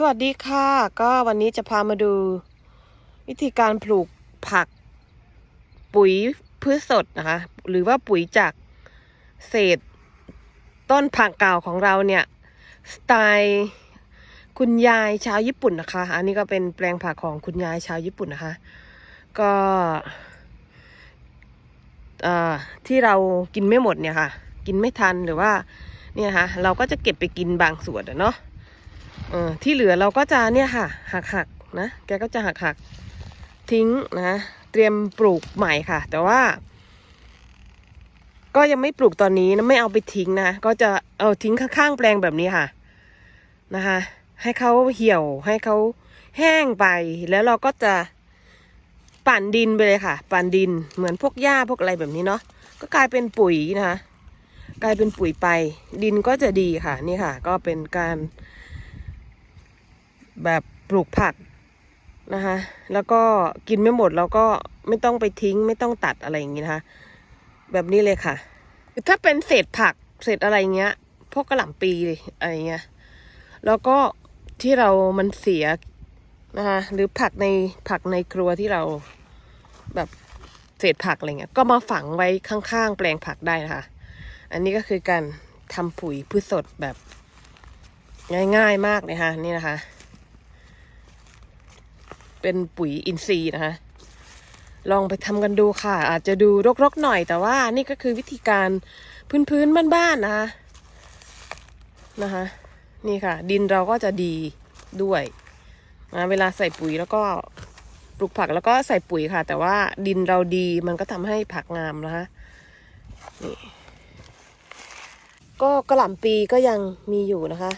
สวัสดีค่ะ ก็วันนี้จะพามาดู วิธีการปลูกผัก ปุ๋ยพืชสดนะคะ หรือว่าปุ๋ยจากเศษ ต้นผักเก่าของเราเนี่ย สไตล์คุณยายชาวญี่ปุ่นนะคะ อันนี้ก็เป็นแปลงผักของคุณยายชาวญี่ปุ่นนะคะ ก็ที่เรากินไม่หมดเนี่ยค่ะ กินไม่ทันหรือว่าเนี่ยนะคะเราก็จะเก็บไปกินบางส่วนอะเนาะ เออที่เหลือเราก็จะเนี่ยค่ะ หักหักนะแกก็จะหักหักทิ้งนะเตรียมปลูกใหม่ค่ะ แต่ว่า ก็ยังไม่ปลูกตอนนี้นะไม่เอาไปทิ้งนะก็จะเอาทิ้งข้างๆแปลงแบบนี้ค่ะนะคะ ให้เขาเหี่ยวให้เขาแห้งไป แล้วเราก็จะปั่นดินไปเลยค่ะ ปั่นดินเหมือนพวกหญ้าพวกอะไรแบบนี้เนาะก็กลายเป็นปุ๋ยนะคะ กลายเป็นปุ๋ยไป ดินก็จะดีค่ะนี่ค่ะ ก็เป็นการ แบบปลูกผักนะคะ แล้วก็กินไม่หมดเราก็ไม่ต้องไปทิ้งไม่ต้องตัดอะไรอย่างงี้นะคะ แบบนี้เลยค่ะ ถ้าเป็นเศษผักเศษอะไรเงี้ย พวกกระหล่ำปีอะไรเงี้ย แล้วก็ที่เรามันเสียนะคะหรือผักในผักในครัวที่เราแบบเศษผักอะไรเงี้ย ก็มาฝังไว้ข้างๆ แปลงผักได้นะคะ อันนี้ก็คือการทำปุ๋ยพืชสดแบบง่ายๆมากเลยค่ะนี่นะคะ เป็นปุ๋ยอินทรีย์นะคะ ลองไปทำกันดูค่ะ อาจจะดูรกๆหน่อยแต่ว่านี่ก็คือวิธีการพื้นๆบ้านๆนะคะนะคะ นี่ค่ะ ดินเราก็จะดีด้วยนะเวลาใส่ปุ๋ยแล้วก็ปลูกผักแล้วก็ใส่ปุ๋ยค่ะ แต่ว่าดินเราดีมันก็ทำให้ผักงามนะคะนี่ก็กระหล่ำปีก็ยังมีอยู่นะคะ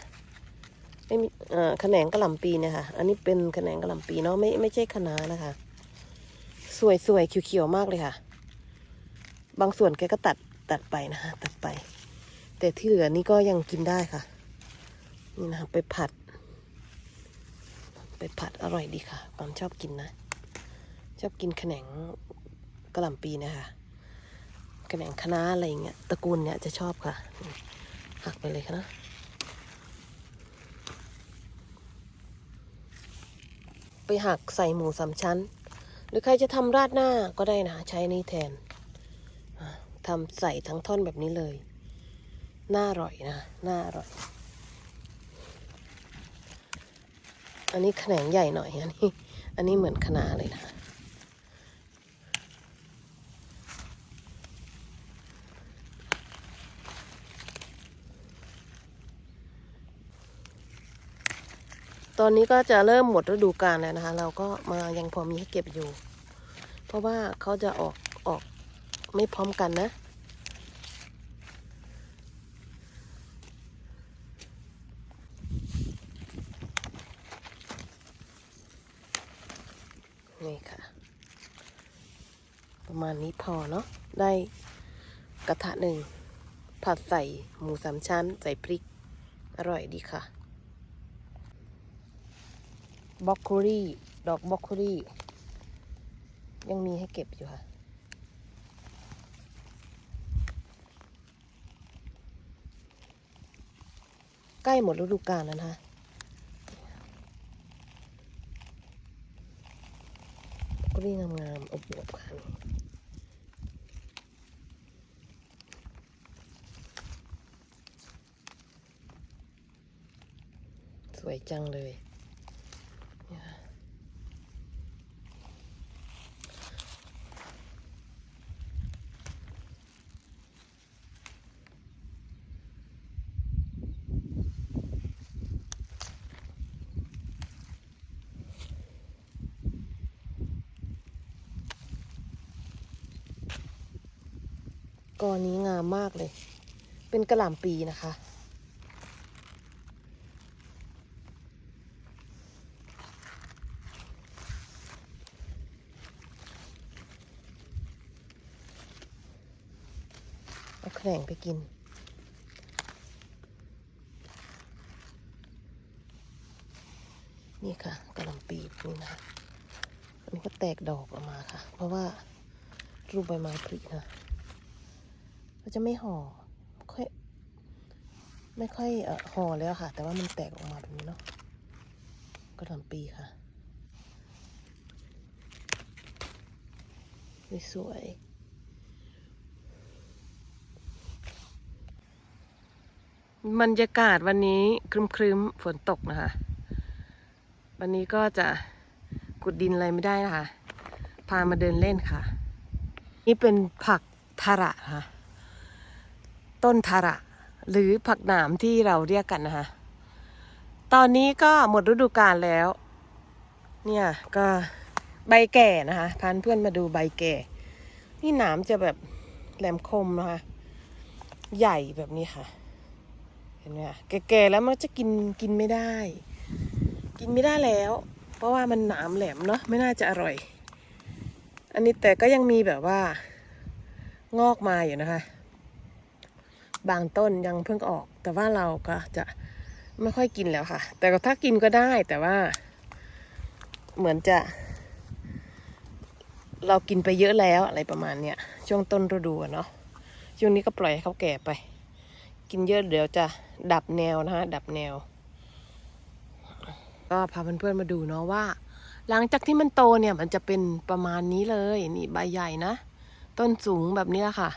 ไม่มีเอ่อแขนงกระหล่ำปีเนี่ยค่ะ อันนี้เป็นแขนงกระหล่ำปีเนาะไม่ไม่ใช่คะน้านะคะ สวยสวยเขียวๆมากเลยค่ะ บางส่วนแกก็ตัดตัดไปนะคะตัดไป แต่ที่เหลือนี่ก็ยังกินได้ค่ะ นี่นะคะไปผัด ไปผัดอร่อยดีค่ะปามชอบกินนะ ชอบกินแขนงกระหล่ำปีนะคะแขนงคะน้าอะไรอย่างเงี้ยตระกูลเนี่ยจะชอบค่ะ หักไปเลยค่ะนะ ไปหักใส่หมูสามชั้น หรือใครจะทำราดหน้าก็ได้นะ ใช้นี้แทนทำใส่ทั้งท่อนแบบนี้เลย น่าอร่อยนะ น่าอร่อย อันนี้แขนงใหญ่หน่อยอันนี้ อันนี้เหมือนคะน้าเลยนะ ตอนนี้ก็จะเริ่มหมดฤดูกาลแล้วนะคะ เราก็มายังพอมีให้เก็บอยู่ เพราะว่าเขาจะออกออกไม่พร้อมกันนะ นี่ค่ะ ประมาณนี้พอเนาะได้กระทะหนึ่งผัดใส่หมูสามชั้น ใส่พริก อร่อยดีค่ะ บล็อกโคลี่ดอกบล็อกโคลี่ยังมีให้เก็บอยู่ค่ะใกล้หมดฤดูกาลแล้วนะคะบล็อกโคลี่งามๆอบอวบๆค่ะสวยจังเลยค่ะ กอนี้งามมากเลย เป็นกระหล่ำปีนะคะ เอาแขนงไปกินนี่ค่ะกระหล่ำปีนี่นะคะอันนี้ก็แตกดอกออกมาค่ะ เพราะว่ารูปใบไม้ผลินะ ก็จะไม่ห่อค่อยไม่ค่อยเออห่อแล้วค่ะ แต่ว่ามันแตกออกมาแบบนี้เนาะกระหล่ำปีค่ะสวยบรรยากาศวันนี้ครึมครึมๆฝนตกนะคะ วันนี้ก็จะกุดดินอะไรไม่ได้นะคะ พามาเดินเล่นค่ะ นี่เป็นผักทาระค่ะ ต้นทาระ หรือผักหนามที่เราเรียกกันนะคะ ตอนนี้ก็หมดฤดูกาลแล้ว เนี่ยก็ใบแก่นะคะ พานเพื่อนมาดูใบแก่ นี่หนามจะแบบแหลมคมนะคะ ใหญ่แบบนี้ค่ะ เห็นไหมคะแก่ๆแล้วมันจะกินกินไม่ได้ กินไม่ได้แล้ว เพราะว่ามันหนามแหลมเนาะไม่น่าจะอร่อย อันนี้แต่ก็ยังมีแบบว่า งอกมาอยู่นะคะ บางต้นยังเพิ่งออก แต่ว่าเราก็จะไม่ค่อยกินแล้วค่ะ แต่ถ้ากินก็ได้แต่ว่า เหมือนจะ เรากินไปเยอะแล้วอะไรประมาณเนี้ยช่วงต้นฤดูเนาะช่วงนี้ก็ปล่อยให้เขาแก่ไป กินเยอะเดี๋ยวจะดับแนวนะคะดับแนว ก็พาเพื่อนๆมาดูเนาะว่า หลังจากที่มันโตเนี่ยมันจะเป็นประมาณนี้เลยนี่ใบใหญ่นะ ต้นสูงแบบเนี้ยค่ะ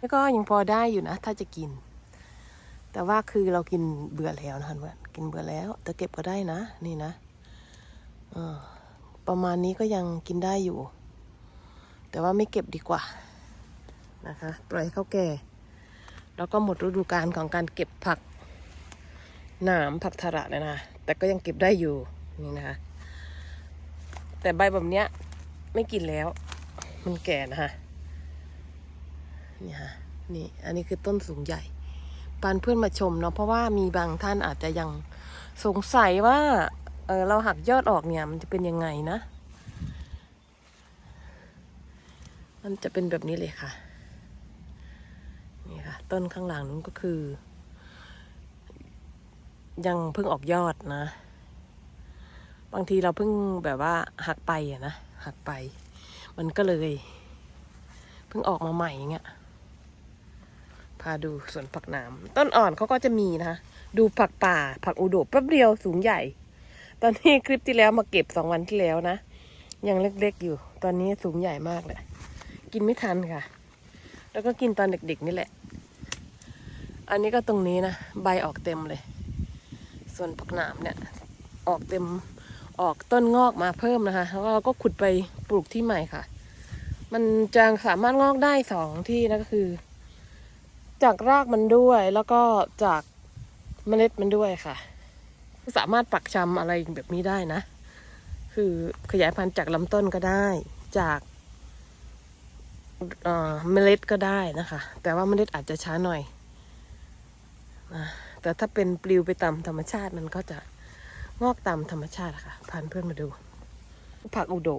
แล้วก็ยังพอได้อยู่นะ ถ้าจะกิน แต่ว่าคือเรากินเบื่อแล้วนะคะเพื่อนกินเบื่อแล้ว แต่เก็บก็ได้นะ นี่นะอประมาณนี้ก็ยังกินได้อยู่ แต่ว่าไม่เก็บดีกว่านะคะ ปล่อยให้เขาแก่ แล้วก็หมดฤดูกาลของการเก็บผักหนามผักทระเลยนะ แต่ก็ยังเก็บได้อยู่นี่นะคะ แต่ใบแบบเนี้ยไม่กินแล้ว มันแก่นะคะ นี่ฮะนี่อันนี้คือต้นสูงใหญ่ปานเพื่อนมาชมเนาะเพราะว่ามีบางท่านอาจจะยังสงสัยว่าเออเราหักยอดออกเนี่ย มันจะเป็นยังไงนะ มันจะเป็นแบบนี้เลยค่ะ นี่ค่ะ ต้นข้างหลังนู้นก็คือ ยังเพิ่งออกยอดนะ บางทีเราเพิ่งแบบว่าหักไปอะนะหักไป มันก็เลย เพิ่งออกมาใหม่อย่างเงี้ย พาดูสวนผักหนามต้นอ่อนเขาก็จะมีนะคะ ดูผักป่า ผักอุดมแป๊บเดียวสูงใหญ่ ตอนนี้คลิปที่แล้วมาเก็บสองวันที่แล้วนะ ยังเล็กๆอยู่ ตอนนี้สูงใหญ่มากเลยกินไม่ทันค่ะ แล้วก็กินตอนเด็กๆนี่แหละ อันนี้ก็ตรงนี้นะ ใบออกเต็มเลย ส่วนผักหนามเนี่ย ออกเต็มออกต้นงอกมาเพิ่มนะคะ แล้วเราก็ขุดไปปลูกที่ใหม่ค่ะ มันจะสามารถงอกได้สองที่นะก็คือ จากรากมันด้วยแล้วก็จากเมล็ดมันด้วยค่ะ สามารถปักชำอะไรแบบนี้ได้นะ คือขยายพันธุ์จากลำต้นก็ได้ จากเมล็ดก็ได้นะคะ แต่ว่าเมล็ดอาจจะช้าหน่อยนะแต่ถ้าเป็นปลิวไปตามธรรมชาติมันก็จะงอกตามธรรมชาติะค่ะพานเพื่อนมาดู ผักอุโด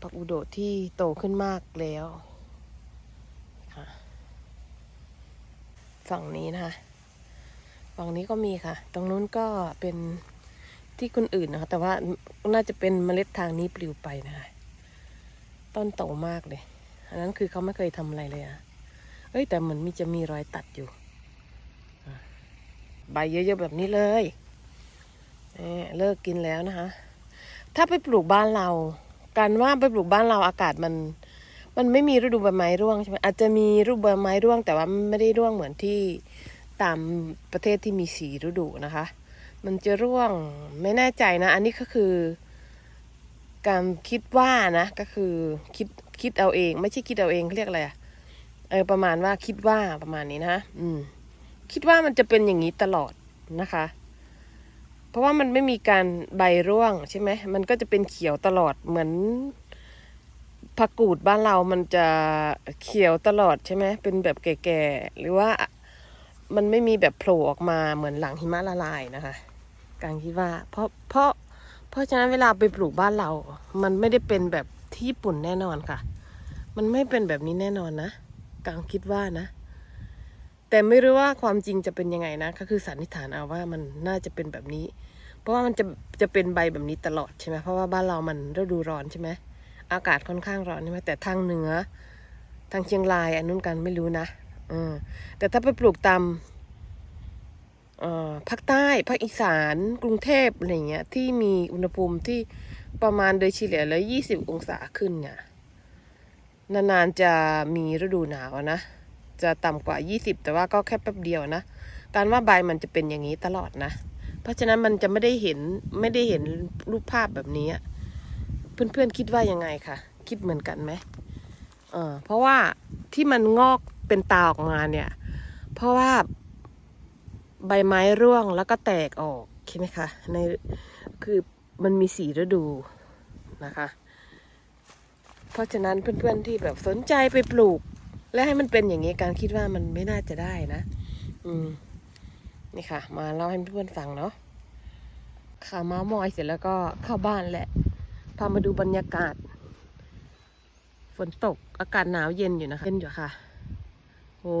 ผักอุโดที่โตขึ้นมากแล้วค่ะ ฝั่งนี้นะคะฝั่งนี้ก็มีค่ะ ตรงนู้นก็เป็นที่คนอื่นนะคะ แต่ว่าน่าจะเป็นเมล็ดทางนี้ปลิวไปนะคะ ต้นโตมากเลย อันนั้นคือเขาไม่เคยทำอะไรเลยอะเอ้ยแต่เหมือนมีจะมีรอยตัดอยู่ ใบเยอะๆแบบนี้เลยนี่เลิกกินแล้วนะคะ ถ้าไปปลูกบ้านเรา การว่าไปปลูกบ้านเราอากาศมัน มันไม่มีฤดูใบไม้ร่วงใช่ไหมอาจจะมีฤดูใบไม้ร่วง แต่ว่าไม่ได้ร่วงเหมือนที่ตามประเทศที่มีสีฤดูนะคะ มันจะร่วงไม่แน่ใจนะ อันนี้ก็คือ การคิดว่านะ ก็คือคิดคิดเอาเอง ไม่ใช่คิดเอาเองเขาเรียกอะไรอะเออประมาณว่าคิดว่าประมาณนี้นะอืม คิดว่ามันจะเป็นอย่างนี้ตลอดนะคะ เพราะว่ามันไม่มีการใบร่วงใช่ไหมมันก็จะเป็นเขียวตลอดเหมือน ผักกูดบ้านเรามันจะเขียวตลอดใช่ไหมเป็นแบบแก่ๆ หรือว่ามันไม่มีแบบโผล่ออกมาเหมือนหลังหิมะละลายนะคะการคิดว่า เพราะเพราะเพราะฉะนั้นเวลาไปปลูกบ้านเรา มันไม่ได้เป็นแบบที่ญี่ปุ่นแน่นอนค่ะ มันไม่เป็นแบบนี้แน่นอนนะกางคิดว่านะ แต่ไม่รู้ว่าความจริงจะเป็นยังไงนะ ก็คือสันนิษฐานเอาว่ามันน่าจะเป็นแบบนี้ เพราะว่ามันจะจะเป็นใบแบบนี้ตลอดใช่ไหมเพราะว่าบ้านเรามันฤดูร้อนใช่ไหม อากาศค่อนข้างร้อนใช่ไหมแต่ทางเหนือ ทางเชียงรายอันนู้นกันไม่รู้นะอแต่ถ้าไปปลูกตามภาคใต้ภาคอีสานกรุงเทพอะไรเงี้ยที่มีอุณหภูมิที่ประมาณโดยเฉลี่ยแล้วยี่สิบองศาขึ้นเนี่ยนานๆจะมีฤดูหนาวนะ จะต่ำกว่า 20 แต่ว่าก็แค่แป๊บเดียวนะ การว่าใบมันจะเป็นอย่างนี้ตลอดนะ เพราะฉะนั้นมันจะไม่ได้เห็นไม่ได้เห็นรูปภาพแบบนี้ เพื่อนๆคิดว่ายังไงคะคิดเหมือนกันไหมเออเพราะว่าที่มันงอกเป็นตาออกมาเนี่ย เพราะว่าใบไม้ร่วงแล้วก็แตกออกใช่ไหมคะในคือมันมีสีฤดูนะคะ เพราะฉะนั้นเพื่อนๆที่แบบสนใจไปปลูก และให้มันเป็นอย่างนี้การคิดว่ามันไม่น่าจะได้นะ อืมนี่ค่ะ มาเล่าให้เพื่อนๆฟังเนาะข่าวมามอยเสร็จแล้วก็เข้าบ้านแหละ พามาดูบรรยากาศ ฝนตกอากาศหนาวเย็นอยู่นะคะ เย็นอยู่ค่ะโอ้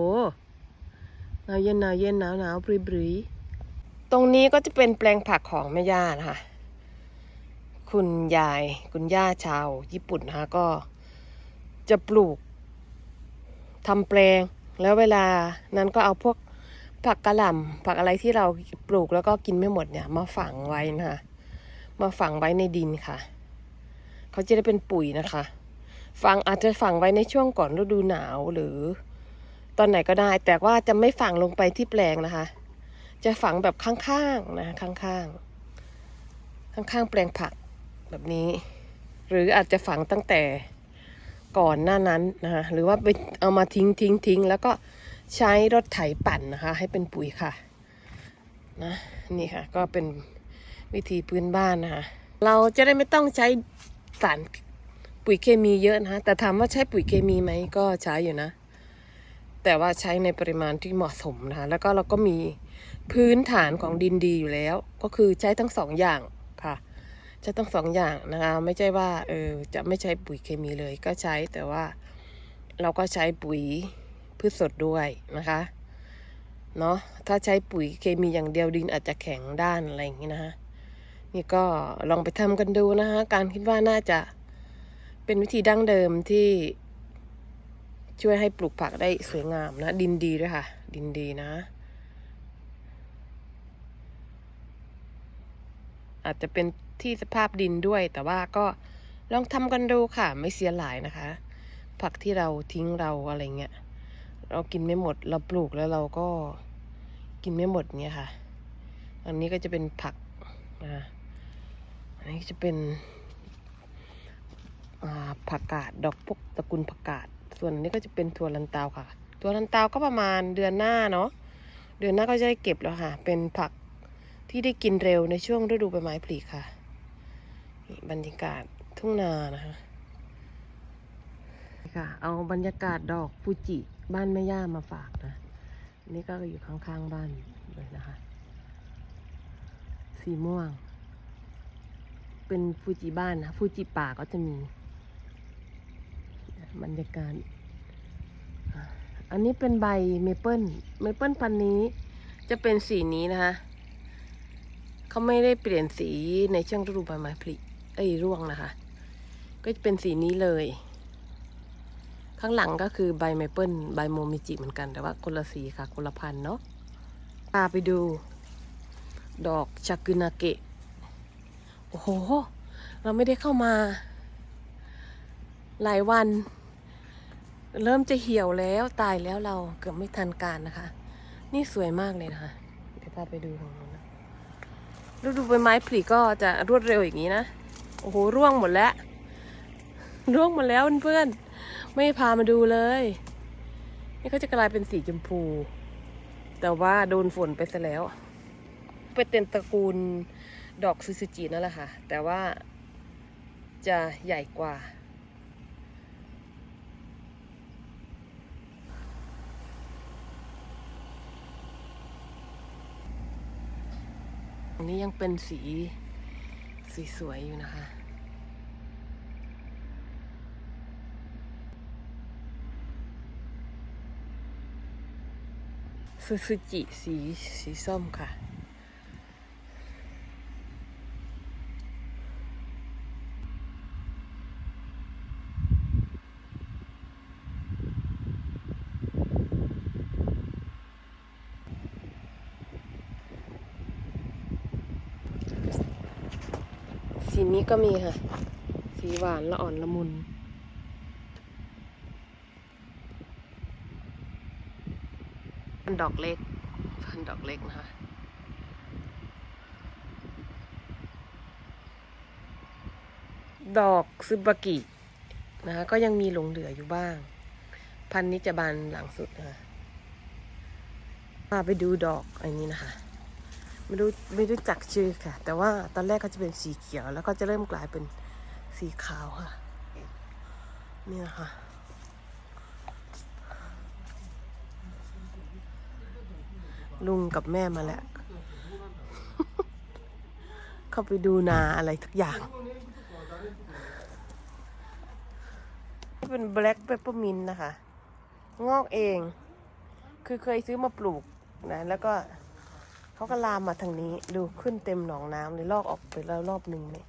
หนาวเย็นหนาวเย็นหนาวหนาวบริบริตรงนี้ก็จะเป็นแปลงผักของแม่ย่านะคะ คุณยายคุณย่าชาว ญี่ปุ่นนะคะก็จะปลูกทำแปลง แล้วเวลานั้นก็เอาพวกผักกระหล่ำผักอะไรที่เราปลูกแล้วก็กินไม่หมดเนี่ย มาฝังไว้นะคะมาฝังไว้ในดินค่ะ เขาจะได้เป็นปุ๋ยนะคะ ฝังอาจจะฝังไว้ในช่วงก่อนฤดูหนาวหรือ ตอนไหนก็ได้ แต่ว่าจะไม่ฝังลงไปที่แปลงนะคะ จะฝังแบบข้างๆนะคะข้างๆ ข้างๆแปลงผักแบบนี้ หรืออาจจะฝังตั้งแต่ก่อนหน้านั้นนะคะหรือว่าไปเอามาทิ้งทิ้งทิ้งแล้วก็ใช้รถไถปั่นนะคะ ให้เป็นปุ๋ยค่ะนะนี่ค่ะ ก็เป็นวิธีพื้นบ้านนะคะเราจะได้ไม่ต้องใช้ สารปุ๋ยเคมีเยอะนะแต่ถามว่าใช้ปุ๋ยเคมีไหมก็ใช้อยู่นะ แต่ว่าใช้ในปริมาณที่เหมาะสมนะคะแล้วก็เราก็มีพื้นฐานของดินดีอยู่แล้ว ก็คือใช้ทั้งสองอย่างค่ะใช้ทั้งสองอย่างนะคะ ไม่ใช่ว่าเออจะไม่ใช้ปุ๋ยเคมีเลยก็ใช้แต่ว่าเราก็ใช้ปุ๋ยพืชสดด้วยนะคะเนาะถ้าใช้ปุ๋ยเคมีอย่างเดียวดินอาจจะแข็งด้านอะไรอย่างนี้นะคะ นี่ก็ลองไปทำกันดูนะคะ การคิดว่าน่าจะเป็นวิธีดั้งเดิมที่ช่วยให้ปลูกผักได้สวยงามนะ ดินดีด้วยค่ะ ดินดีนะ อาจจะเป็นที่สภาพดินด้วย แต่ว่าก็ลองทำกันดูค่ะ ไม่เสียหลายนะคะ ผักที่เราทิ้งเราอะไรเงี้ย เรากินไม่หมด เราปลูกแล้วเราก็กินไม่หมดเงี้ยค่ะ อันนี้ก็จะเป็นผักนะ นี้จะเป็นผักกาดดอกพวกตระกูลผักกาด ส่วนนี้ก็จะเป็นถั่วลันเตาค่ะถั่วลันเตาก็ประมาณเดือนหน้าเนาะเดือนหน้าก็จะได้เก็บแล้วค่ะ เป็นผักที่ได้กินเร็วในช่วงฤดูใบไม้ผลิค่ะบรรยากาศทุ่งนานะคะนี่ค่ะ เอาบรรยากาศดอกฟูจิบ้านแม่ย่ามาฝากนะนี่ก็อยู่ข้างๆบ้านเลยนะคะ สีม่วง เป็นฟูจิบ้านนะฟูจิป่าก็จะมีบรรยากาศ อันนี้เป็นใบเมเปิลเมเปิลพันนี้จะเป็นสีนี้นะคะเขาไม่ได้เปลี่ยนสีในช่วงฤดูใบไม้ผลิเอ้ยร่วงนะคะ ก็จะเป็นสีนี้เลย ข้างหลังก็คือใบไมเปิลใบโมมิจิเหมือนกันแต่ว่าคนละสีค่ะคนละพันเนาะพาไปดู ดอกชากุนาเกะ โอ้โห เราไม่ได้เข้ามา หลายวัน เริ่มจะเหี่ยวแล้วตายแล้วเราเกือบไม่ทันการนะคะ นี่สวยมากเลยนะคะ เดี๋ยวพาไปดูของนู้นนะฤดูใบไม้ผลิก็จะรวดเร็วอย่างนี้นะ โอ้โห ร่วงหมดแล้ว ร่วงหมดแล้วเพื่อนๆ ไม่พามาดูเลย นี่ก็จะกลายเป็นสีชมพู แต่ว่าโดนฝนไปซะแล้ว เป็นเต็นตระกูล ดอกซูซูจินั่นแหละค่ะ แต่ว่าจะใหญ่กว่า อันนี้ยังเป็นสีสีสวยอยู่นะคะซูซูจิสีสีส้มค่ะ สีนี้ ก็มีค่ะ สีหวานละอ่อนละมุน พันดอกเล็ก พันดอกเล็กนะคะดอกซึบากินะคะก็ยังมีหลงเหลืออยู่บ้าง พันนี้จะบานหลังสุดนะคะพาไปดูดอกอันนี้นะคะ ไม่รู้ไม่รู้จักชื่อค่ะ แต่ว่าตอนแรกเขาจะเป็นสีเขียว แล้วก็จะเริ่มกลายเป็นสีขาวค่ะนี่นะคะลุงกับแม่มาแล้ว เข้าไปดูนาอะไรทุกอย่าง เป็น black peppermint นะคะ งอกเอง คือเคยซื้อมาปลูกนะ แล้วก็ เขาก็ลามมาทางนี้ดูขึ้นเต็มหนองน้ำเลยลอกออกไปแล้วรอบหนึ่งเนี่ย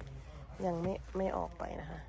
ยังไม่ไม่ออกไปนะคะ